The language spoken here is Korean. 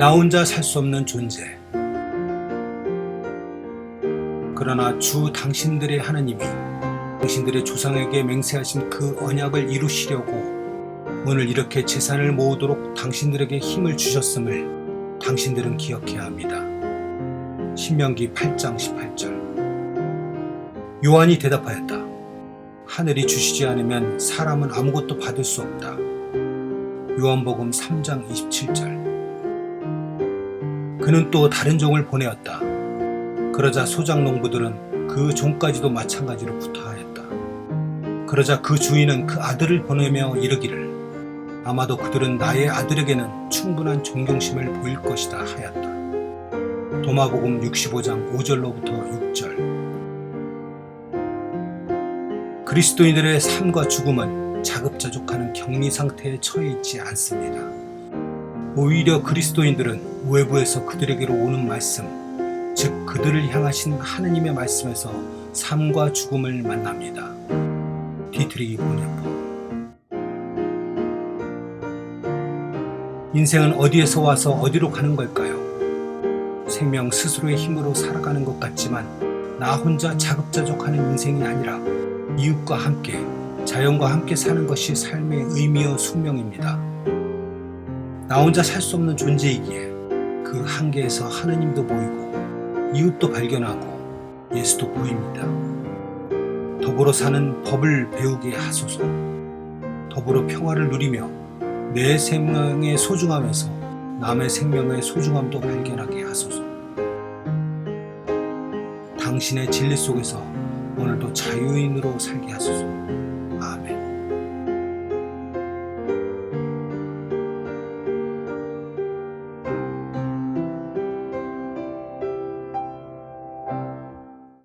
나 혼자 살 수 없는 존재. 그러나 주 당신들의 하나님이 당신들의 조상에게 맹세하신 그 언약을 이루시려고 오늘 이렇게 재산을 모으도록 당신들에게 힘을 주셨음을 당신들은 기억해야 합니다. 신명기 8장 18절. 요한이 대답하였다. 하늘이 주시지 않으면 사람은 아무것도 받을 수 없다. 요한복음 3장 27절. 그는 또 다른 종을 보내었다. 그러자 소장 농부들은 그 종까지도 마찬가지로 구타하였다. 그러자 그 주인은 그 아들을 보내며 이르기를 아마도 그들은 나의 아들에게는 충분한 존경심을 보일 것이다 하였다. 도마복음 65장 5절로부터 6절. 그리스도인들의 삶과 죽음은 자급자족하는 격리 상태에 처해 있지 않습니다. 오히려 그리스도인들은 외부에서 그들에게로 오는 말씀, 즉 그들을 향하신 하느님의 말씀에서 삶과 죽음을 만납니다. 디트리히 보네포 인생은 어디에서 와서 어디로 가는 걸까요? 생명 스스로의 힘으로 살아가는 것 같지만 나 혼자 자급자족하는 인생이 아니라 이웃과 함께 자연과 함께 사는 것이 삶의 의미와 숙명입니다. 나 혼자 살 수 없는 존재이기에 그 한계에서 하느님도 보이고 이웃도 발견하고 예수도 보입니다. 더불어 사는 법을 배우게 하소서. 더불어 평화를 누리며 내 생명의 소중함에서 남의 생명의 소중함도 발견하게 하소서. 당신의 진리 속에서 오늘도 자유인으로 살게 하소서.